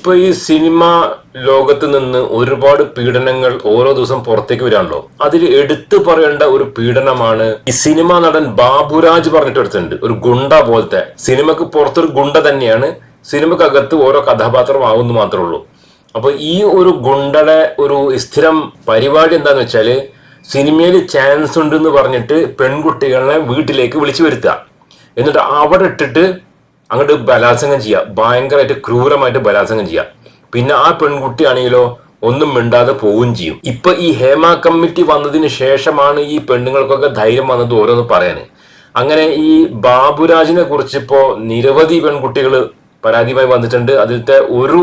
ഇപ്പൊ ഈ സിനിമ ലോകത്ത് നിന്ന് ഒരുപാട് പീഡനങ്ങൾ ഓരോ ദിവസം പുറത്തേക്ക് വരാണല്ലോ. അതിൽ എടുത്തു പറയേണ്ട ഒരു പീഡനമാണ് ഈ സിനിമാ നടൻ ബാബുരാജ് പറഞ്ഞിട്ട് എടുത്തിട്ടുണ്ട് ഒരു ഗുണ്ട പോലത്തെ. സിനിമക്ക് പുറത്തൊരു ഗുണ്ട തന്നെയാണ്. സിനിമക്കകത്ത് ഓരോ കഥാപാത്രം ആവുന്നു മാത്രമേ ഉള്ളൂ. അപ്പൊ ഈ ഒരു ഗുണ്ടടെ ഒരു സ്ഥിരം പരിപാടി എന്താന്ന് വെച്ചാൽ സിനിമയിൽ ചാൻസ് ഉണ്ട് എന്ന് പറഞ്ഞിട്ട് പെൺകുട്ടികളെ വീട്ടിലേക്ക് വിളിച്ചു വരുത്തുക. എന്നിട്ട് അവിടെ ഇട്ടിട്ട് അങ്ങോട്ട് ബലാത്സംഗം ചെയ്യുക ഭയങ്കരമായിട്ട് ക്രൂരമായിട്ട് ബലാത്സംഗം ചെയ്യുക പിന്നെ ആ പെൺകുട്ടിയാണെങ്കിലോ ഒന്നും മിണ്ടാതെ പോവുകയും ചെയ്യും. ഇപ്പൊ ഈ ഹേമ കമ്മിറ്റി വന്നതിന് ശേഷമാണ് ഈ പെണ്ണുങ്ങൾക്കൊക്കെ ധൈര്യം വന്നത് ഓരോന്ന് പറയാന്. അങ്ങനെ ഈ ബാബുരാജിനെ കുറിച്ച് ഇപ്പോ നിരവധി പെൺകുട്ടികൾ പരാതിയുമായി വന്നിട്ടുണ്ട്. അതിലത്തെ ഒരു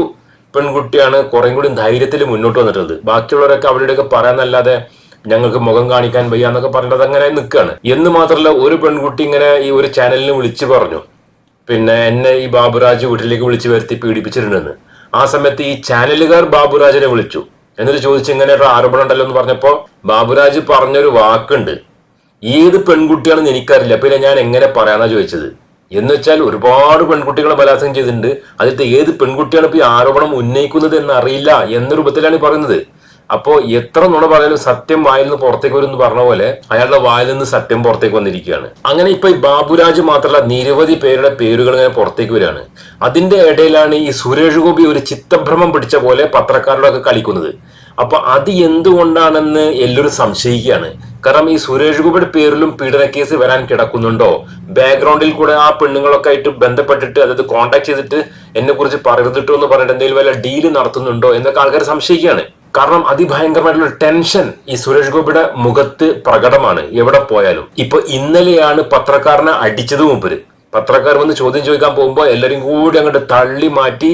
പെൺകുട്ടിയാണ് കുറേ കൂടി ധൈര്യത്തിൽ മുന്നോട്ട് വന്നിട്ടുള്ളത്. ബാക്കിയുള്ളവരൊക്കെ അവരുടെയൊക്കെ പറയാനല്ലാതെ ഞങ്ങൾക്ക് മുഖം കാണിക്കാൻ വയ്യ എന്നൊക്കെ പറഞ്ഞിട്ട് നിൽക്കുകയാണ് എന്ന് മാത്രമല്ല ഒരു പെൺകുട്ടി ഇങ്ങനെ ഈ ഒരു ചാനലിന് വിളിച്ചു പറഞ്ഞു. പിന്നെ എന്നെ ഈ ബാബുരാജ് വീട്ടിലേക്ക് വിളിച്ചു വരുത്തി പീഡിപ്പിച്ചിട്ടുണ്ടെന്ന്. ആ സമയത്ത് ഈ ചാനലുകാർ ബാബുരാജിനെ വിളിച്ചു. എന്നിട്ട് ചോദിച്ചു ഇങ്ങനെ ഒരു ആരോപണം ഉണ്ടല്ലോ എന്ന് പറഞ്ഞപ്പോ ബാബുരാജ് പറഞ്ഞൊരു വാക്കുണ്ട്. ഏത് പെൺകുട്ടിയാണെന്ന് എനിക്കറിയില്ല. പിന്നെ ഞാൻ എങ്ങനെ പറയാനാ ചോദിച്ചത്? എന്ന് വെച്ചാൽ ഒരുപാട് പെൺകുട്ടികളെ ബലാത്സംഗം ചെയ്തിട്ടുണ്ട്. അതിലത്തെ ഏത് പെൺകുട്ടിയാണ് ഇപ്പൊ ഈ ആരോപണം ഉന്നയിക്കുന്നത് എന്ന് അറിയില്ല എന്ന രൂപത്തിലാണ് പറയുന്നത്. അപ്പോ എത്ര നുണ പറഞ്ഞാലും സത്യം വായിൽ നിന്ന് പുറത്തേക്ക് വരും എന്ന് പറഞ്ഞ പോലെ അയാളുടെ വായിൽ നിന്ന് സത്യം പുറത്തേക്ക് വന്നിരിക്കുകയാണ്. അങ്ങനെ ഇപ്പൊ ഈ ബാബുരാജ് മാത്രമല്ല നിരവധി പേരുടെ പേരുകൾ ഇങ്ങനെ പുറത്തേക്ക് വരികയാണ്. അതിന്റെ ഇടയിലാണ് ഈ സുരേഷ് ഗോപി ഒരു ചിത്തഭ്രമം പിടിച്ച പോലെ പത്രക്കാരോടൊക്കെ കളിക്കുന്നത്. അപ്പൊ അത് എന്തുകൊണ്ടാണെന്ന് എല്ലാവരും സംശയിക്കുകയാണ്. കാരണം ഈ സുരേഷ് ഗോപിയുടെ പേരിലും പീഡന കേസ് വരാൻ കിടക്കുന്നുണ്ടോ? ബാക്ക്ഗ്രൗണ്ടിൽ കൂടെ ആ പെണ്ണുങ്ങളൊക്കെ ആയിട്ട് ബന്ധപ്പെട്ടിട്ട് അതായത് കോണ്ടാക്ട് ചെയ്തിട്ട് എന്നെ കുറിച്ച് പറയരുതിട്ടോ എന്ന് പറഞ്ഞിട്ട് എന്തെങ്കിലും വല്ല ഡീൽ നടത്തുന്നുണ്ടോ എന്നൊക്കെ ആൾക്കാർ സംശയിക്കുകയാണ്. കാരണം അതിഭയങ്കരമായിട്ടുള്ള ടെൻഷൻ ഈ സുരേഷ് ഗോപിയുടെ മുഖത്ത് പ്രകടമാണ്. എവിടെ പോയാലും. ഇപ്പൊ ഇന്നലെയാണ് പത്രക്കാരനെ അടിച്ചത് മുമ്പ് പത്രക്കാർ വന്ന് ചോദ്യം ചോദിക്കാൻ പോകുമ്പോൾ എല്ലാവരും കൂടി അങ്ങോട്ട് തള്ളി മാറ്റി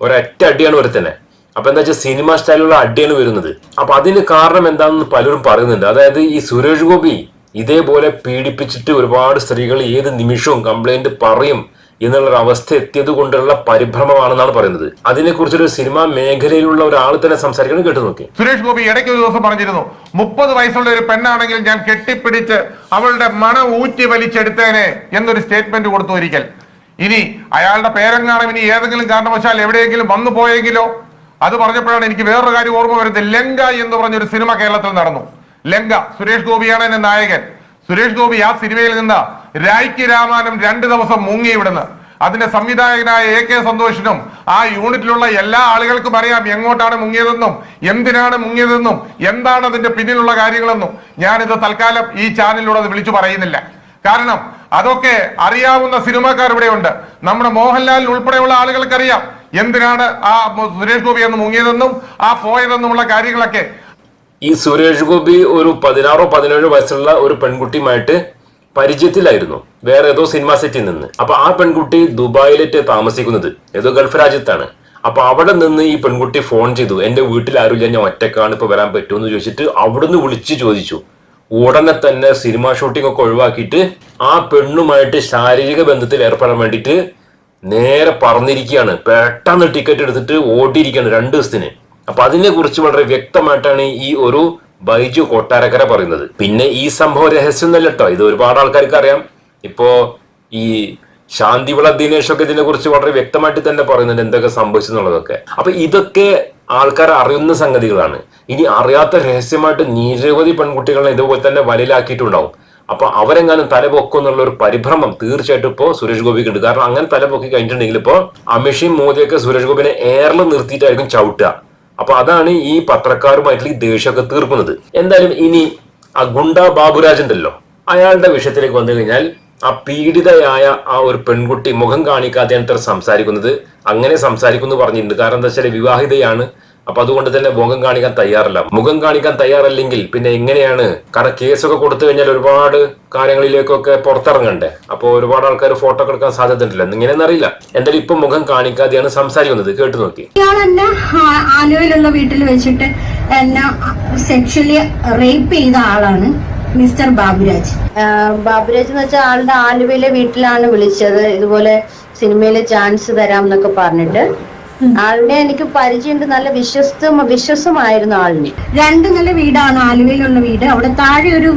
ഒരൊറ്റ അടിയാണ് ഒരുത്തനെ. അപ്പൊ എന്താ വെച്ചാൽ സിനിമ സ്റ്റൈലുള്ള അടിയാണ് വരുന്നത്. അപ്പൊ അതിന് കാരണം എന്താണെന്ന് പലരും പറയുന്നുണ്ട്. അതായത് ഈ സുരേഷ് ഗോപി ഇതേപോലെ പീഡിപ്പിച്ചിട്ട് ഒരുപാട് സ്ത്രീകൾ ഏത് നിമിഷവും കംപ്ലൈന്റ് പറയും. എന്നുള്ളൊരു അവസ്ഥ എത്തിയത് കൊണ്ടുള്ള പരിഭ്രമമാണെന്നാണ് പറയുന്നത്. അതിനെക്കുറിച്ചൊരു സിനിമാ മേഖലയിലുള്ള ഒരാൾ തന്നെ സംസാരിക്കണം കേട്ടു നോക്കി സുരേഷ് ഗോപി ഇടയ്ക്ക് ഒരു ദിവസം പറഞ്ഞിരുന്നു മുപ്പത് വയസ്സുള്ള ഒരു പെണ്ണാണെങ്കിൽ ഞാൻ കെട്ടിപ്പിടിച്ച് അവളുടെ മണം ഊറ്റി വലിച്ചെടുത്തേനെ എന്നൊരു സ്റ്റേറ്റ്മെന്റ് കൊടുത്തു ഒരിക്കൽ. ഇനി അയാളുടെ പേരെങ്ങാനും ഇനി ഏതെങ്കിലും കാരണവശാൽ എവിടെയെങ്കിലും വന്നു പോയെങ്കിലോ? അത് പറഞ്ഞപ്പോഴാണ് എനിക്ക് വേറൊരു കാര്യം ഓർമ്മ വരുന്നത്. ലങ്ക എന്ന് പറഞ്ഞൊരു സിനിമ കേരളത്തിൽ നടന്നു. ലങ്ക സുരേഷ് ഗോപിയാണ് എന്റെ നായകൻ. സുരേഷ് ഗോപി ആ സിനിമയിൽ നിന്ന് രായ്ക്ക് രാമാനം രണ്ട് ദിവസം മുങ്ങി ഇവിടുന്ന്. അതിന്റെ സംവിധായകനായ എ കെ സന്തോഷിനും ആ യൂണിറ്റിലുള്ള എല്ലാ ആളുകൾക്കും അറിയാം എങ്ങോട്ടാണ് മുങ്ങിയതെന്നും എന്തിനാണ് മുങ്ങിയതെന്നും എന്താണ് അതിന്റെ പിന്നിലുള്ള കാര്യങ്ങളെന്നും. ഞാനിത് തൽക്കാലം ഈ ചാനലിലൂടെ അത് വിളിച്ചു പറയുന്നില്ല. കാരണം അതൊക്കെ അറിയാവുന്ന സിനിമാക്കാർ ഇവിടെയുണ്ട്. നമ്മുടെ മോഹൻലാൽ ഉൾപ്പെടെയുള്ള ആളുകൾക്കറിയാം എന്തിനാണ് ആ സുരേഷ് ഗോപി എന്ന് മുങ്ങിയതെന്നും ആ പോയതെന്നുമുള്ള കാര്യങ്ങളൊക്കെ. ഈ സുരേഷ് ഗോപി ഒരു പതിനാറോ പതിനേഴോ വയസ്സുള്ള ഒരു പെൺകുട്ടിയുമായിട്ട് പരിചയത്തിലായിരുന്നു. വേറെ ഏതോ സിനിമാ സെറ്റിൽ നിന്ന്. അപ്പൊ ആ പെൺകുട്ടി ദുബായിലേറ്റ് താമസിക്കുന്നത് ഏതോ ഗൾഫ് രാജ്യത്താണ്. അപ്പൊ അവിടെ നിന്ന് ഈ പെൺകുട്ടി ഫോൺ ചെയ്തു. എന്റെ വീട്ടിൽ ആരുമില്ല. ഞാൻ ഒറ്റക്കാണ്. ഇപ്പൊ വരാൻ പറ്റുമെന്ന് ചോദിച്ചിട്ട് അവിടുന്ന് വിളിച്ച് ചോദിച്ചു. ഉടനെ തന്നെ സിനിമ ഷൂട്ടിംഗ് ഒക്കെ ഒഴിവാക്കിയിട്ട് ആ പെണ്ണുമായിട്ട് ശാരീരിക ബന്ധത്തിൽ ഏർപ്പെടാൻ വേണ്ടിയിട്ട് നേരെ പറഞ്ഞിരിക്കുകയാണ്. പെട്ടെന്ന് ടിക്കറ്റ് എടുത്തിട്ട് ഓടിയിരിക്കുകയാണ് രണ്ട് ദിവസത്തിന്. അപ്പൊ അതിനെ കുറിച്ച് വളരെ വ്യക്തമായിട്ടാണ് ഈ ഒരു ബൈജു കൊട്ടാരക്കര പറയുന്നത്. പിന്നെ ഈ സംഭവം രഹസ്യം എന്നല്ല കേട്ടോ ഇത് ഒരുപാട് ആൾക്കാർക്ക് അറിയാം ഇപ്പോ ഈ ശാന്തിവിള ദിനേഷ് ഒക്കെ ഇതിനെ കുറിച്ച് വളരെ വ്യക്തമായിട്ട് തന്നെ പറയുന്നുണ്ട് എന്തൊക്കെ സംഭവിച്ചു എന്നുള്ളതൊക്കെ അപ്പൊ ഇതൊക്കെ ആൾക്കാർ അറിയുന്ന സംഗതികളാണ്. ഇനി അറിയാത്ത രഹസ്യമായിട്ട് നിരവധി പെൺകുട്ടികളെ ഇതുപോലെ തന്നെ വലയിലാക്കിയിട്ടുണ്ടാവും. അപ്പൊ അവരെങ്ങാനും തലപൊക്കും എന്നുള്ള ഒരു പരിഭ്രമം തീർച്ചയായിട്ടും ഇപ്പോ സുരേഷ് ഗോപിക്ക് ഉണ്ട് കാരണം അങ്ങനെ തലപൊക്കി കഴിഞ്ഞിട്ടുണ്ടെങ്കിൽ ഇപ്പോ അമിഷയും മോദിയൊക്കെ സുരേഷ് ഗോപിനെ എയറിൽ നിർത്തിയിട്ടായിരിക്കും ചവിട്ടുക. അപ്പൊ അതാണ് ഈ പത്രക്കാരുമായിട്ടുള്ള ഈ ദേഷ്യമൊക്കെ തീർക്കുന്നത്. എന്തായാലും ഇനി ആ ഗുണ്ട ബാബുരാജ് ഉണ്ടല്ലോ അയാളുടെ വിഷയത്തിലേക്ക് വന്നു കഴിഞ്ഞാൽ ആ പീഡിതയായ ആ ഒരു പെൺകുട്ടി മുഖം കാണിക്കാതെയാണ് ഇത്ര സംസാരിക്കുന്നത്. അങ്ങനെ സംസാരിക്കുന്നു പറഞ്ഞിട്ടുണ്ട്. കാരണം എന്താ വെച്ചാൽ വിവാഹിതയാണ്. അപ്പൊ അതുകൊണ്ട് തന്നെ മുഖം കാണിക്കാൻ തയ്യാറല്ല. മുഖം കാണിക്കാൻ തയ്യാറല്ലെങ്കിൽ പിന്നെ എങ്ങനെയാണ്? കാരണം കേസൊക്കെ കൊടുത്തു കഴിഞ്ഞാൽ ഒരുപാട് കാര്യങ്ങളിലേക്കൊക്കെ പുറത്തിറങ്ങണ്ടേ? അപ്പോൾ ഒരുപാട് ആൾക്കാർ ഫോട്ടോ എടുക്കാൻ സാധ്യത ഉണ്ടല്ലോ ഇങ്ങനെയൊന്നും അറിയില്ല. എന്തായാലും ഇപ്പൊ മുഖം കാണിക്കാതെയാണ് സംസാരിക്കുന്നത്. കേട്ടു നോക്കി. ഇയാൾ എന്നെ ആലുവയിലുള്ള വീട്ടിൽ വെച്ചിട്ട് എന്നെ സെക്ഷലി റേപ്പ് ചെയ്ത ആളാണ് മിസ്റ്റർ ബാബുരാജ്. ബാബുരാജ് എന്ന് വെച്ചാൽ ആളുടെ ആലുവയിലെ വീട്ടിലാണ് വിളിച്ചത്. ഇതുപോലെ സിനിമയിലെ ചാൻസ് തരാം എന്നൊക്കെ പറഞ്ഞിട്ട്. ആളുടെ എനിക്ക് പരിചയമുണ്ട്. നല്ല വിശ്വസ്ത വിശ്വസമായിരുന്നു ആളിന്. രണ്ട് നല്ല വീടാണ്. ആലുവയിലുള്ള വീട്. അവിടെ താഴെ ഒരു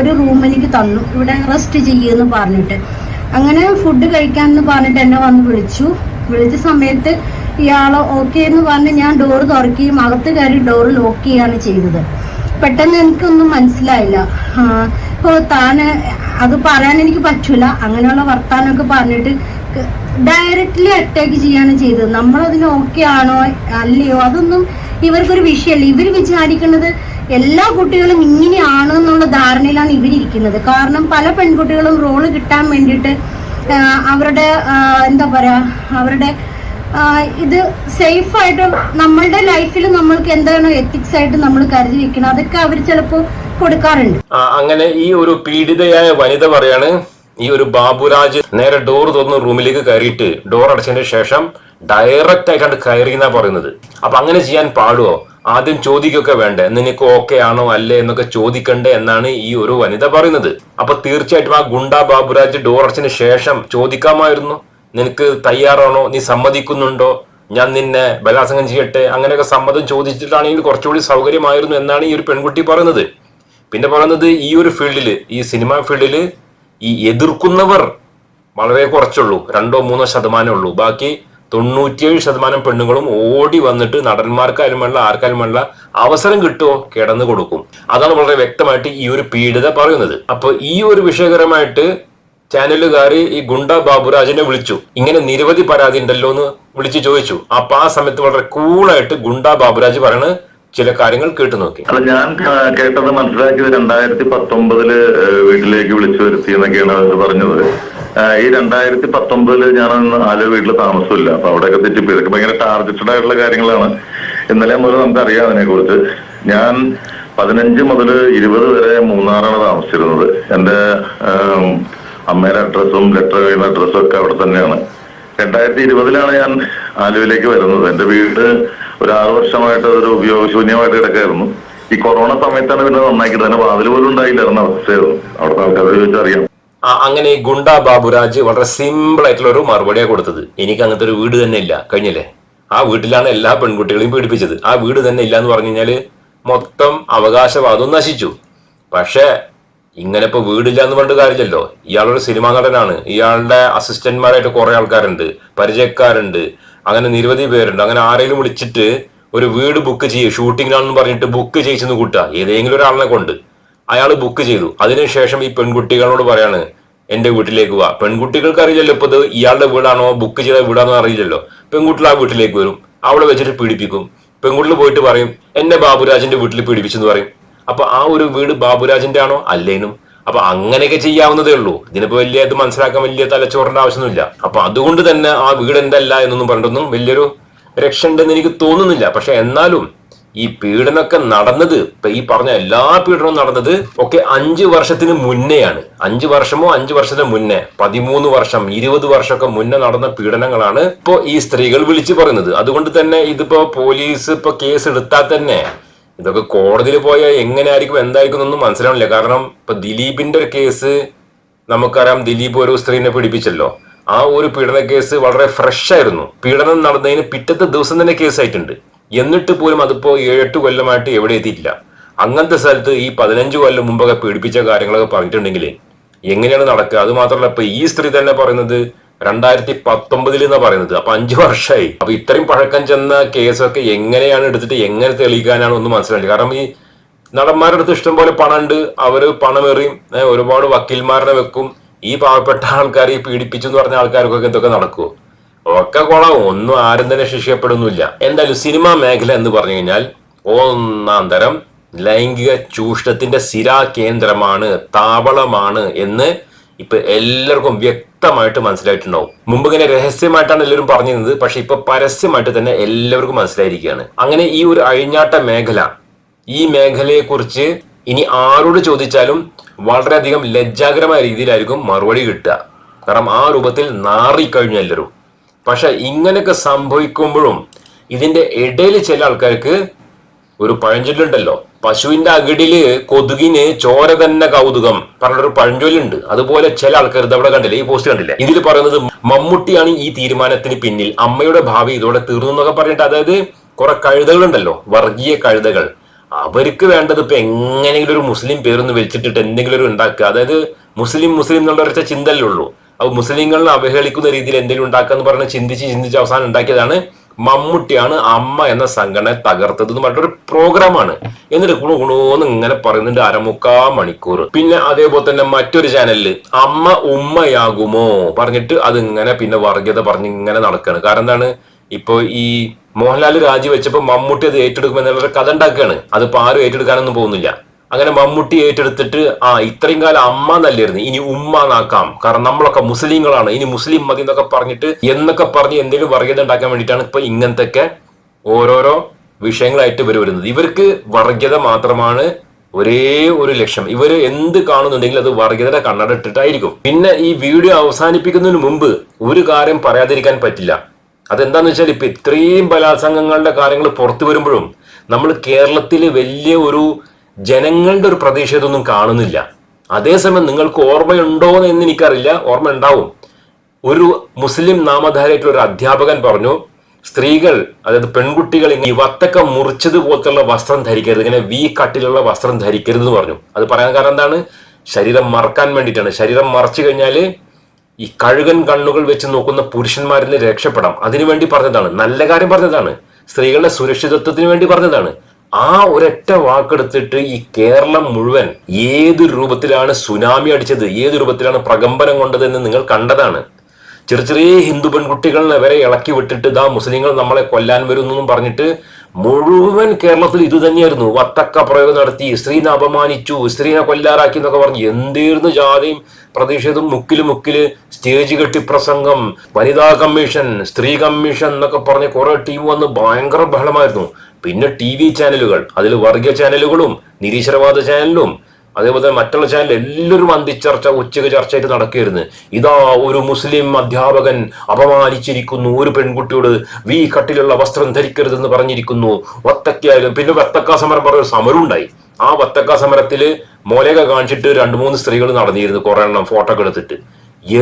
ഒരു റൂം എനിക്ക് തന്നു. ഇവിടെ റെസ്റ്റ് ചെയ്യുമെന്ന് പറഞ്ഞിട്ട്. അങ്ങനെ ഫുഡ് കഴിക്കാൻ എന്ന് പറഞ്ഞിട്ട് എന്നെ വന്ന് വിളിച്ചു. വിളിച്ച സമയത്ത് ഇയാൾ ഓക്കെ എന്ന് പറഞ്ഞ് ഞാൻ ഡോർ തുറക്കുകയും അകത്ത് കയറി ഡോർ ലോക്ക് ചെയ്യുകയാണ് ചെയ്തത്. പെട്ടെന്ന് എനിക്കൊന്നും മനസ്സിലായില്ല. അപ്പോൾ ഇപ്പൊ താന് അത് പറയാൻ എനിക്ക് പറ്റൂല. അങ്ങനെയുള്ള വർത്താനൊക്കെ പറഞ്ഞിട്ട് ഡയറക്റ്റ്ലി അറ്റാക്ക് ചെയ്യാണ് ചെയ്തത്. നമ്മളതിന് ഓക്കെ ആണോ അല്ലയോ അതൊന്നും ഇവർക്കൊരു വിഷയമല്ല. ഇവർ വിചാരിക്കുന്നത് എല്ലാ കുട്ടികളും ഇങ്ങനെയാണ് എന്നുള്ള ധാരണയിലാണ് ഇവരിയ്ക്കുന്നത് കാരണം പല പെൺകുട്ടികളും റോൾ കിട്ടാൻ വേണ്ടിയിട്ട് അവരുടെ എന്താ പറയാ അവരുടെ ഇത് സേഫ് ആയിട്ട് നമ്മളുടെ ലൈഫിൽ നമ്മൾക്ക് എന്താണോ എത്തിക്സ് ആയിട്ട് നമ്മൾ കരുതി വെക്കണം അതൊക്കെ അവർ ചിലപ്പോൾ കൊടുക്കാറുണ്ട്. അങ്ങനെ ഈ ഒരു പീഡിതയായ വനിത പറയാണ് ഈ ഒരു ബാബുരാജ് നേരെ ഡോർ തുറന്ന് റൂമിലേക്ക് കയറിയിട്ട് ഡോർ അടച്ചതിന് ശേഷം ഡയറക്റ്റ് ആയിട്ടാണ് കയറി എന്നാ പറയുന്നത്. അപ്പൊ അങ്ങനെ ചെയ്യാൻ പാടുവോ? ആദ്യം ചോദിക്കൊക്കെ വേണ്ടേ? നിനക്ക് ഓക്കെ ആണോ അല്ലേ എന്നൊക്കെ ചോദിക്കണ്ടേ എന്നാണ് ഈ ഒരു വനിത പറയുന്നത്. അപ്പൊ തീർച്ചയായിട്ടും ആ ഗുണ്ട ബാബുരാജ് ഡോർ അടച്ചതിന് ശേഷം ചോദിക്കാമായിരുന്നു. നിനക്ക് തയ്യാറാണോ? നീ സമ്മതിക്കുന്നുണ്ടോ? ഞാൻ നിന്നെ ബലാത്സംഗം ചെയ്യട്ടെ? അങ്ങനെയൊക്കെ സമ്മതം ചോദിച്ചിട്ടാണെങ്കിൽ കുറച്ചുകൂടി സൗകര്യമായിരുന്നു എന്നാണ് ഈ ഒരു പെൺകുട്ടി പറയുന്നത്. പിന്നെ പറയുന്നത് ഈ ഒരു ഫീൽഡിൽ ഈ സിനിമ ഫീൽഡിൽ ഈ എതിർക്കുന്നവർ വളരെ കുറച്ചുള്ളൂ രണ്ടോ മൂന്നോ ശതമാനമേ ഉള്ളൂ. ബാക്കി തൊണ്ണൂറ്റിയേഴ് ശതമാനം പെണ്ണുങ്ങളും ഓടി വന്നിട്ട് നടന്മാർക്കായാലും വേണ്ട ആർക്കായാലും വേണ്ട അവസരം കിട്ടുമോ കിടന്നു കൊടുക്കും. അതാണ് വളരെ വ്യക്തമായിട്ട് ഈ ഒരു പീഡിത പറയുന്നത്. അപ്പൊ ഈ ഒരു വിഷയകരമായിട്ട് ചാനലുകാർ ഈ ഗുണ്ട ബാബുരാജിനെ വിളിച്ചു. ഇങ്ങനെ നിരവധി പരാതി ഉണ്ടല്ലോ എന്ന് വിളിച്ചു ചോദിച്ചു. അപ്പൊ ആ സമയത്ത് വളരെ കൂളായിട്ട് ഗുണ്ട ബാബുരാജ് പറയണ ചില കാര്യങ്ങൾ കേട്ടു നോക്കി. അല്ല ഞാൻ കേട്ടത് മനസ്സിലാക്കിയത് രണ്ടായിരത്തി പത്തൊമ്പതിൽ വീട്ടിലേക്ക് വിളിച്ചു വരുത്തി എന്നൊക്കെയാണ് അവർ പറഞ്ഞത്. ഈ രണ്ടായിരത്തി പത്തൊമ്പതിൽ ഞാൻ ആലോ വീട്ടിൽ താമസമില്ല. അപ്പൊ അവിടെയൊക്കെ തെറ്റിപ്പോയി. ഇതൊക്കെ ഭയങ്കര ടാർഗറ്റഡ് ആയിട്ടുള്ള കാര്യങ്ങളാണ്. ഇന്നലെ മുതൽ നമുക്കറിയാം അതിനെ കുറിച്ച് ഞാൻ പതിനഞ്ച് മുതൽ ഇരുപത് വരെ മൂന്നാറാണ് താമസിച്ചിരുന്നത്. എന്റെ അമ്മയുടെ അഡ്രസ്സും ലെറ്റർ കഴിയുന്ന അഡ്രസ്സും ഒക്കെ അവിടെ തന്നെയാണ്. രണ്ടായിരത്തി ഇരുപതിലാണ് ഞാൻ ആലുവയിലേക്ക് വരുന്നത്. എന്റെ വീട് ഒരു ആറു വർഷമായിട്ട് അതൊരു ഉപയോഗശൂന്യമായിട്ട് കിടക്കായിരുന്നു. ഈ കൊറോണ സമയത്താണ് പിന്നെ നന്നാക്കിയത്. തന്നെ വാതിൽ പോലും ഉണ്ടായില്ലായിരുന്ന അവസ്ഥയായിരുന്നു. അവിടുത്തെ ആൾക്കാർ ചോദിച്ചറിയാം. അങ്ങനെ ഗുണ്ട ബാബുരാജ് വളരെ സിമ്പിൾ ആയിട്ടുള്ള ഒരു മറുപടിയാണ് കൊടുത്തത്. എനിക്ക് അങ്ങനത്തെ ഒരു വീട് തന്നെ ഇല്ല. കഴിഞ്ഞല്ലേ? ആ വീട്ടിലാണ് എല്ലാ പെൺകുട്ടികളെയും പീഡിപ്പിച്ചത്. ആ വീട് തന്നെ ഇല്ല എന്ന് പറഞ്ഞു കഴിഞ്ഞാൽ മൊത്തം അവകാശവാദവും നശിച്ചു. പക്ഷേ ഇങ്ങനെ ഇപ്പൊ വീടില്ല എന്ന് പറഞ്ഞിട്ട് കാര്യമില്ലല്ലോ. ഇയാളൊരു സിനിമാ നടനാണ്. ഇയാളുടെ അസിസ്റ്റന്റ്മാരായിട്ട് കുറെ ആൾക്കാരുണ്ട്. പരിചയക്കാരുണ്ട്. അങ്ങനെ നിരവധി പേരുണ്ട്. അങ്ങനെ ആരെങ്കിലും വിളിച്ചിട്ട് ഒരു വീട് ബുക്ക് ചെയ്യും ഷൂട്ടിങ്ങിനാണെന്ന് പറഞ്ഞിട്ട് ബുക്ക് ചെയ്യിച്ചെന്ന് കൂട്ടുക. ഏതെങ്കിലും ഒരാളിനെ കൊണ്ട് അയാൾ ബുക്ക് ചെയ്തു. അതിനുശേഷം ഈ പെൺകുട്ടികളോട് പറയാണ് എന്റെ വീട്ടിലേക്ക് വാ. പെൺകുട്ടികൾക്ക് അറിയില്ലല്ലോ ഇപ്പൊ ഇത് ഇയാളുടെ വീടാണോ ബുക്ക് ചെയ്ത വീടാണോ അറിയില്ലല്ലോ. പെൺകുട്ടികൾ ആ വീട്ടിലേക്ക് വരും. അവിടെ വെച്ചിട്ട് പീഡിപ്പിക്കും. പെൺകുട്ടികൾ പോയിട്ട് പറയും എന്നെ ബാബുരാജിന്റെ വീട്ടിൽ പീഡിപ്പിച്ചെന്ന് പറയും. അപ്പൊ ആ ഒരു വീട് ബാബുരാജിന്റെ ആണോ അല്ലേനും അപ്പൊ അങ്ങനെയൊക്കെ ചെയ്യാവുന്നതേ ഉള്ളൂ. ഇതിനിപ്പോ വലിയ ഇത് മനസ്സിലാക്കാൻ വലിയ തലച്ചോറിന്റെ ആവശ്യമൊന്നുമില്ല. അപ്പൊ അതുകൊണ്ട് തന്നെ ആ വീട് എന്റെ അല്ല എന്നൊന്നും പറഞ്ഞിട്ടൊന്നും വലിയൊരു രക്ഷ ഉണ്ടെന്ന് എനിക്ക് തോന്നുന്നില്ല. പക്ഷെ എന്നാലും ഈ പീഡനമൊക്കെ നടന്നത് ഇപ്പൊ ഈ പറഞ്ഞ എല്ലാ പീഡനവും നടന്നത് ഒക്കെ അഞ്ചു വർഷത്തിന് മുന്നെയാണ്. അഞ്ചു വർഷമോ അഞ്ചു വർഷത്തിന് മുന്നേ. പതിമൂന്ന് വർഷം ഇരുപത് വർഷമൊക്കെ മുന്നേ നടന്ന പീഡനങ്ങളാണ് ഇപ്പോ ഈ സ്ത്രീകൾ വിളിച്ചു പറയുന്നത്. അതുകൊണ്ട് തന്നെ ഇതിപ്പോ പോലീസ് ഇപ്പൊ കേസ് എടുത്താൽ തന്നെ ഇതൊക്കെ കോടതിയിൽ പോയാൽ എങ്ങനെയായിരിക്കും എന്തായിരിക്കും എന്നൊന്നും മനസ്സിലാവില്ല കാരണം ഇപ്പൊ ദിലീപിന്റെ ഒരു കേസ് നമുക്കറിയാം ദിലീപ് ഒരു സ്ത്രീനെ പീഡിപ്പിച്ചല്ലോ. ആ ഒരു പീഡന കേസ് വളരെ ഫ്രഷ് ആയിരുന്നു. പീഡനം നടന്നതിന് പിറ്റത്തെ ദിവസം തന്നെ കേസായിട്ടുണ്ട് എന്നിട്ട് പോലും അതിപ്പോ ഏഴെട്ട് കൊല്ലമായിട്ട് എവിടെ എത്തിയിട്ടില്ല. അങ്ങനത്തെ സ്ഥലത്ത് ഈ പതിനഞ്ച് കൊല്ലം മുമ്പൊക്കെ പീഡിപ്പിച്ച കാര്യങ്ങളൊക്കെ പറഞ്ഞിട്ടുണ്ടെങ്കിൽ എങ്ങനെയാണ് നടക്കുക? അത് മാത്രമല്ല ഇപ്പൊ ഈ സ്ത്രീ തന്നെ പറയുന്നത് രണ്ടായിരത്തി പത്തൊമ്പതിൽ എന്നാ പറയുന്നത്. അപ്പൊ അഞ്ചു വർഷമായി അപ്പൊ ഇത്രയും പഴക്കം ചെന്ന കേസൊക്കെ എങ്ങനെയാണ് എടുത്തിട്ട് എങ്ങനെ തെളിയിക്കാനാണ് ഒന്നും മനസ്സിലായില്ല. കാരണം ഈ നടന്മാരുടെ അടുത്ത് ഇഷ്ടംപോലെ പണമുണ്ട്. അവർ പണമെറിയും. ഒരുപാട് വക്കീൽമാരെ വെക്കും. ഈ പാവപ്പെട്ട ആൾക്കാരെ ഈ പീഡിപ്പിച്ചു എന്ന് പറഞ്ഞ ആൾക്കാർക്കൊക്കെ എന്തൊക്കെ നടക്കുമോ ഒക്കെ കൊളാവും ഒന്നും ആരും തന്നെ ശിക്ഷിക്കപ്പെടുന്നില്ല. എന്തായാലും സിനിമാ മേഖല എന്ന് പറഞ്ഞു കഴിഞ്ഞാൽ ഒന്നാം തരം ലൈംഗിക ചൂഷണത്തിന്റെ സിരാ കേന്ദ്രമാണ് താവളമാണ് എന്ന് ഇപ്പൊ എല്ലാവർക്കും വ്യക്തമായിട്ട് മനസ്സിലായിട്ടുണ്ടാവും. മുമ്പ് ഇങ്ങനെ രഹസ്യമായിട്ടാണ് എല്ലാവരും പറഞ്ഞിരുന്നത്. പക്ഷെ ഇപ്പൊ പരസ്യമായിട്ട് തന്നെ എല്ലാവർക്കും മനസ്സിലായിരിക്കുകയാണ്. അങ്ങനെ ഈ ഒരു അഴിഞ്ഞാട്ട മേഖല ഈ മേഖലയെ കുറിച്ച് ഇനി ആരോട് ചോദിച്ചാലും വളരെയധികം ലജ്ജാകരമായ രീതിയിലായിരിക്കും മറുപടി കിട്ടുക. കാരണം ആ രൂപത്തിൽ നാറിക്കഴിഞ്ഞു എല്ലാവരും. പക്ഷെ ഇങ്ങനെയൊക്കെ സംഭവിക്കുമ്പോഴും ഇതിന്റെ ഇടയിൽ ചില ആൾക്കാർക്ക് ഒരു പഴഞ്ചൊല്ലുണ്ടല്ലോ. പശുവിന്റെ അകിടിൽ കൊതുകിന് ചോര തന്നെ കൗതുകം പറഞ്ഞൊരു പഴഞ്ചൊല്ലുണ്ട്. അതുപോലെ ചില ആൾക്കാർ ഇത് അവിടെ കണ്ടില്ലേ? ഈ പോസ്റ്റ് കണ്ടില്ലേ? ഇതിൽ പറയുന്നത് മമ്മൂട്ടിയാണ് ഈ തീരുമാനത്തിന് പിന്നിൽ. അമ്മയുടെ ഭാവി ഇതോടെ തീർന്നു എന്നൊക്കെ പറഞ്ഞിട്ട് അതായത് കുറെ കഴുതകളുണ്ടല്ലോ. വർഗീയ കഴുതകൾ. അവർക്ക് വേണ്ടത് ഇപ്പൊ എങ്ങനെയെങ്കിലും ഒരു മുസ്ലിം പേരൊന്ന് വെച്ചിട്ടിട്ട് എന്തെങ്കിലും ഒരു ഉണ്ടാക്കുക. അതായത് മുസ്ലിം മുസ്ലിം എന്നുള്ള ഒരൊറ്റ ഉള്ളൂ. അപ്പൊ മുസ്ലിങ്ങളെ അവഹേളിക്കുന്ന രീതിയിൽ എന്തെങ്കിലും ഉണ്ടാക്കുക എന്ന് പറഞ്ഞ് ചിന്തിച്ച് ചിന്തിച്ച് അവസാനം ഉണ്ടാക്കിയതാണ് മമ്മൂട്ടിയാണ് അമ്മ എന്ന സംഘടന തകർത്തത് എന്ന് പറഞ്ഞിട്ടൊരു പ്രോഗ്രാമാണ്. എന്നിട്ട് കുണു കുണുന്ന് ഇങ്ങനെ പറയുന്നുണ്ട് അരമുക്കാ മണിക്കൂർ പിന്നെ അതേപോലെ തന്നെ മറ്റൊരു ചാനലിൽ അമ്മ ഉമ്മയാകുമോ പറഞ്ഞിട്ട് അത് ഇങ്ങനെ പിന്നെ വർഗീയത പറഞ്ഞ് ഇങ്ങനെ നടക്കുകയാണ് കാരണം എന്താണ്? ഇപ്പൊ ഈ മോഹൻലാൽ രാജിവെച്ചപ്പോ മമ്മൂട്ടി അത് ഏറ്റെടുക്കുമെന്നുള്ള കഥ ഉണ്ടാക്കുകയാണ്. അതിപ്പോ ആരും ഏറ്റെടുക്കാനൊന്നും പോകുന്നില്ല. അങ്ങനെ മമ്മൂട്ടി ഏറ്റെടുത്തിട്ട് ആ ഇത്രയും കാലം അമ്മ നല്ലായിരുന്നു ഇനി ഉമ്മ നാക്കാം കാരണം നമ്മളൊക്കെ മുസ്ലിങ്ങളാണ്. ഇനി മുസ്ലിം മതി എന്നൊക്കെ പറഞ്ഞിട്ട് എന്നൊക്കെ പറഞ്ഞ് എന്തെങ്കിലും വർഗീയത ഉണ്ടാക്കാൻ വേണ്ടിയിട്ടാണ് ഇപ്പൊ ഇങ്ങനത്തെ ഓരോരോ വിഷയങ്ങളായിട്ട് ഇവർ വരുന്നത്. ഇവർക്ക് വർഗീയത മാത്രമാണ് ഒരേ ഒരു ലക്ഷ്യം. ഇവർ എന്ത് കാണുന്നുണ്ടെങ്കിൽ അത് വർഗീയതയുടെ കണ്ണട ഇട്ടിട്ടായിരിക്കും. പിന്നെ ഈ വീഡിയോ അവസാനിപ്പിക്കുന്നതിന് മുമ്പ് ഒരു കാര്യം പറയാതിരിക്കാൻ പറ്റില്ല. അതെന്താന്ന് വെച്ചാൽ ഇപ്പൊ ഇത്രയും ബലാത്സംഗങ്ങളുടെ കാര്യങ്ങൾ പുറത്തു വരുമ്പോഴും നമ്മൾ കേരളത്തിൽ വലിയ ഒരു ജനങ്ങളുടെ ഒരു പ്രതിഷേധമൊന്നും കാണുന്നില്ല. അതേസമയം നിങ്ങൾക്ക് ഓർമ്മയുണ്ടോ എന്ന് എനിക്കറിയില്ല. ഓർമ്മ ഉണ്ടാവും. ഒരു മുസ്ലിം നാമധാരിയായിട്ടുള്ള ഒരു അധ്യാപകൻ പറഞ്ഞു സ്ത്രീകൾ അതായത് പെൺകുട്ടികൾ ഈ വത്തക്ക മുറിച്ചത് പോലത്തുള്ള വസ്ത്രം ധരിക്കരുത്. ഇങ്ങനെ വി കട്ടിലുള്ള വസ്ത്രം ധരിക്കരുത് എന്ന് പറഞ്ഞു. അത് പറയാൻ കാരണം എന്താണ്? ശരീരം മറക്കാൻ വേണ്ടിയിട്ടാണ്. ശരീരം മറച്ചു കഴിഞ്ഞാൽ ഈ കഴുകൻ കണ്ണുകൾ വെച്ച് നോക്കുന്ന പുരുഷന്മാരിൽ നിന്ന് രക്ഷപ്പെടാം. അതിനുവേണ്ടി പറഞ്ഞതാണ്. നല്ല കാര്യം പറഞ്ഞതാണ്. സ്ത്രീകളുടെ സുരക്ഷിതത്വത്തിന് വേണ്ടി പറഞ്ഞതാണ്. ആ ഒരൊറ്റ വാക്കെടുത്തിട്ട് ഈ കേരളം മുഴുവൻ ഏത് രൂപത്തിലാണ് സുനാമി അടിച്ചത് ഏത് രൂപത്തിലാണ് പ്രകമ്പനം കൊണ്ടതെന്ന് നിങ്ങൾ കണ്ടതാണ്. ചെറിയ ചെറിയ ഹിന്ദു പെൺകുട്ടികളെ വരെ ഇളക്കി വിട്ടിട്ട് ഇതാ മുസ്ലിങ്ങൾ നമ്മളെ കൊല്ലാൻ വരുന്നു പറഞ്ഞിട്ട് മുഴുവൻ കേരളത്തിൽ ഇത് തന്നെയായിരുന്നു. വത്തക്ക പ്രയോഗം നടത്തി സ്ത്രീനെ അപമാനിച്ചു സ്ത്രീനെ കൊല്ലാറാക്കി എന്നൊക്കെ പറഞ്ഞു. എന്തായിരുന്നു ജാതിയും പ്രതിഷേധം മുക്കിൽ മുക്കിൽ സ്റ്റേജ് കെട്ടി പ്രസംഗം വനിതാ കമ്മീഷൻ സ്ത്രീ കമ്മീഷൻ എന്നൊക്കെ പറഞ്ഞ് കുറെ ടീം വന്ന് ഭയങ്കര ബഹളമായിരുന്നു. പിന്നെ ടി വി ചാനലുകൾ അതിൽ വർഗീയ ചാനലുകളും നിരീശ്വരവാദ ചാനലും അതേപോലെ തന്നെ മറ്റുള്ള ചാനൽ എല്ലാവരും അന്തിച്ചർച്ച ഉച്ചയ്ക്ക് ചർച്ചയായിട്ട് നടക്കുകയായിരുന്നു. ഇതാ ഒരു മുസ്ലിം അധ്യാപകൻ അപമാനിച്ചിരിക്കുന്നു. ഒരു പെൺകുട്ടിയോട് വി കട്ടിലുള്ള വസ്ത്രം ധരിക്കരുതെന്ന് പറഞ്ഞിരിക്കുന്നു. വത്തക്കയായാലും പിന്നെ വത്തക്ക സമരം പറഞ്ഞ സമരം ഉണ്ടായി. ആ വത്തക്ക സമരത്തിൽ മോലക കാണിച്ചിട്ട് രണ്ടു മൂന്ന് സ്ത്രീകൾ നടന്നിരുന്നു കുറെ എണ്ണം ഫോട്ടോ ഒക്കെ എടുത്തിട്ട്.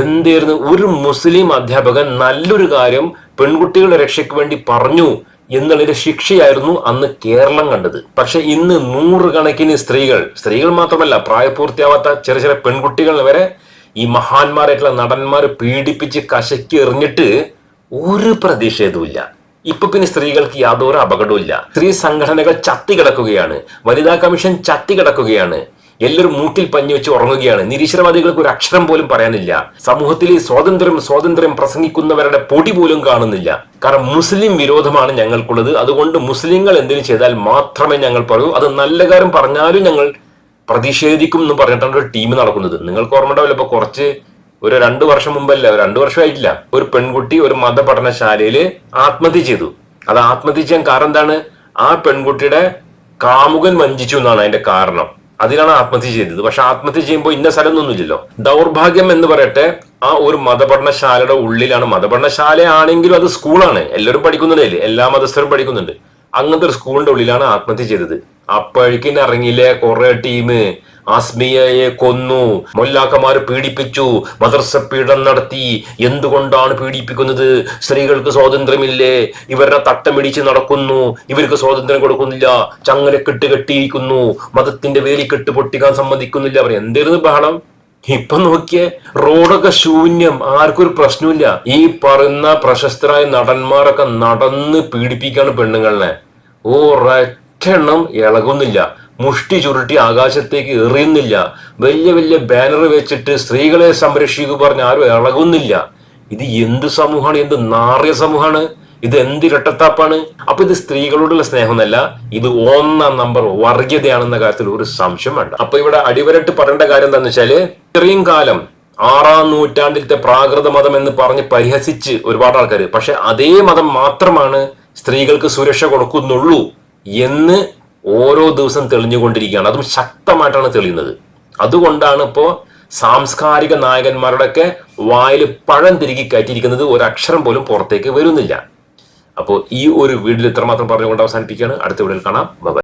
എന്തായിരുന്നു ഒരു മുസ്ലിം അധ്യാപകൻ നല്ലൊരു കാര്യം പെൺകുട്ടികളുടെ രക്ഷയ്ക്ക് വേണ്ടി പറഞ്ഞു. എന്നുള്ളൊരു ശിക്ഷയായിരുന്നു അന്ന് കേരളം കണ്ടത്. പക്ഷെ ഇന്ന് നൂറുകണക്കിന് സ്ത്രീകൾ സ്ത്രീകൾ മാത്രമല്ല പ്രായപൂർത്തിയാവാത്ത ചെറിയ ചെറിയ പെൺകുട്ടികൾ വരെ ഈ മഹാന്മാരായിട്ടുള്ള നടന്മാർ പീഡിപ്പിച്ച് കശക്കി എറിഞ്ഞിട്ട് ഒരു പ്രതിഷേധവുമില്ല. ഇപ്പൊ പിന്നെ സ്ത്രീകൾക്ക് യാതൊരു അപകടവും സ്ത്രീ സംഘടനകൾ ചത്തി കിടക്കുകയാണ് വനിതാ കമ്മീഷൻ ചത്തികിടക്കുകയാണ് എല്ലാവരും മൂക്കിൽ പഞ്ഞു വെച്ച് ഉറങ്ങുകയാണ്. നിരീശ്വരവാദികൾക്ക് ഒരു അക്ഷരം പോലും പറയാനില്ല. സമൂഹത്തിലെ സ്വാതന്ത്ര്യം സ്വാതന്ത്ര്യം പ്രസംഗിക്കുന്നവരുടെ പൊടി പോലും കാണുന്നില്ല. കാരണം മുസ്ലിം വിരോധമാണ് ഞങ്ങൾക്കുള്ളത്. അതുകൊണ്ട് മുസ്ലിങ്ങൾ എന്തിനു ചെയ്താൽ മാത്രമേ ഞങ്ങൾ പറയൂ. അത് നല്ല കാര്യം പറഞ്ഞാലും ഞങ്ങൾ പ്രതിഷേധിക്കും എന്ന് പറഞ്ഞിട്ടാണ് ഒരു ടീം നടക്കുന്നത്. നിങ്ങൾക്ക് ഓർമ്മ ഉണ്ടാവില്ല ഇപ്പൊ കുറച്ച് ഒരു രണ്ട് വർഷം മുമ്പല്ല? രണ്ടു വർഷമായിട്ടില്ല. ഒരു പെൺകുട്ടി ഒരു മതപഠനശാലയിൽ ആത്മഹത്യ ചെയ്തു. അത് ആത്മഹത്യ ചെയ്യാൻ കാരണം എന്താണ്? ആ പെൺകുട്ടിയുടെ കാമുകൻ വഞ്ചിച്ചു എന്നാണ് അതിന്റെ കാരണം. അതിനാണ് ആത്മഹത്യ ചെയ്തത്. പക്ഷെ ആത്മഹത്യ ചെയ്യുമ്പോൾ ഇന്ന സ്ഥലം ഒന്നുമില്ലല്ലോ ദൗർഭാഗ്യം എന്ന് പറയട്ടെ ആ ഒരു മതപഠനശാലയുടെ ഉള്ളിലാണ്. മതപഠനശാലയാണെങ്കിലും അത് സ്കൂളാണ്. എല്ലാവരും പഠിക്കുന്നുണ്ടല്ലേ എല്ലാ മതസ്ഥരും പഠിക്കുന്നുണ്ട്. അങ്ങനത്തെ ഒരു സ്കൂളിന്റെ ഉള്ളിലാണ് ആത്മഹത്യ ചെയ്തത്. അപ്പോഴേക്കും ഇറങ്ങിയില്ലേ കുറെ ടീം? ആസ്മിയയെ കൊന്നു. മൊല്ലാക്കമാർ പീഡിപ്പിച്ചു. മദർസ പീഡനം നടത്തി. എന്തുകൊണ്ടാണ് പീഡിപ്പിക്കുന്നത്? സ്ത്രീകൾക്ക് സ്വാതന്ത്ര്യമില്ലേ? ഇവരുടെ തട്ടമിടിച്ച് നടക്കുന്നു. ഇവർക്ക് സ്വാതന്ത്ര്യം കൊടുക്കുന്നില്ല. ചങ്ങല കെട്ട് കെട്ടിയിരിക്കുന്നു. മതത്തിന്റെ വേലി കെട്ട് പൊട്ടിക്കാൻ സമ്മതിക്കുന്നില്ല. അവർ എന്തായിരുന്നു ബഹളം? ഇപ്പൊ നോക്കിയേ റോഡൊക്കെ ശൂന്യം. ആർക്കൊരു പ്രശ്നമില്ല ഈ പറയുന്ന പ്രശസ്തരായ നടന്മാരൊക്കെ നടന്ന് പീഡിപ്പിക്കാണ് പെണ്ണുങ്ങളെ. ഓ ഒരൊറ്റെണ്ണം ഇളകുന്നില്ല. മുഷ്ടി ചുരുട്ടി ആകാശത്തേക്ക് എറിയുന്നില്ല. വലിയ വലിയ ബാനർ വെച്ചിട്ട് സ്ത്രീകളെ സംരക്ഷിക്കുക പറഞ്ഞ് ആരും ഇളകുന്നില്ല. ഇത് എന്ത് സമൂഹമാണ്? എന്ത് നാറിയ സമൂഹമാണ്? ഇത് എന്ത് ഇരട്ടത്താപ്പാണ്? അപ്പൊ ഇത് സ്ത്രീകളോടുള്ള സ്നേഹമല്ല ഇത് ഒന്നാം നമ്പർ വർഗീയതയാണെന്ന കാര്യത്തിൽ ഒരു സംശയം വേണ്ട. അപ്പൊ ഇവിടെ അടിവരട്ട് പറയേണ്ട കാര്യം എന്താണെന്ന് വെച്ചാൽ ഇത്രയും കാലം ആറാം നൂറ്റാണ്ടിലത്തെ പ്രാകൃത മതം എന്ന് പറഞ്ഞ് പരിഹസിച്ച് ഒരുപാട് ആൾക്കാർ പക്ഷെ അതേ മതം മാത്രമാണ് സ്ത്രീകൾക്ക് സുരക്ഷ കൊടുക്കുന്നുള്ളൂ എന്ന് ഓരോ ദിവസം തെളിഞ്ഞുകൊണ്ടിരിക്കുകയാണ്. അതും ശക്തമായിട്ടാണ് തെളിയുന്നത്. അതുകൊണ്ടാണ് ഇപ്പോൾ സാംസ്കാരിക നായകന്മാരുടെയൊക്കെ വായിൽ പഴം തിരികെ കയറ്റിയിരിക്കുന്നത് ഒരു അക്ഷരം പോലും പുറത്തേക്ക് വരുന്നില്ല. അപ്പോൾ ഈ ഒരു വീഡിയോ ഇത്രമാത്രം പറഞ്ഞുകൊണ്ട് അവസാനിപ്പിക്കുകയാണ്. അടുത്ത വീഡിയോയിൽ കാണാം. ബൈ.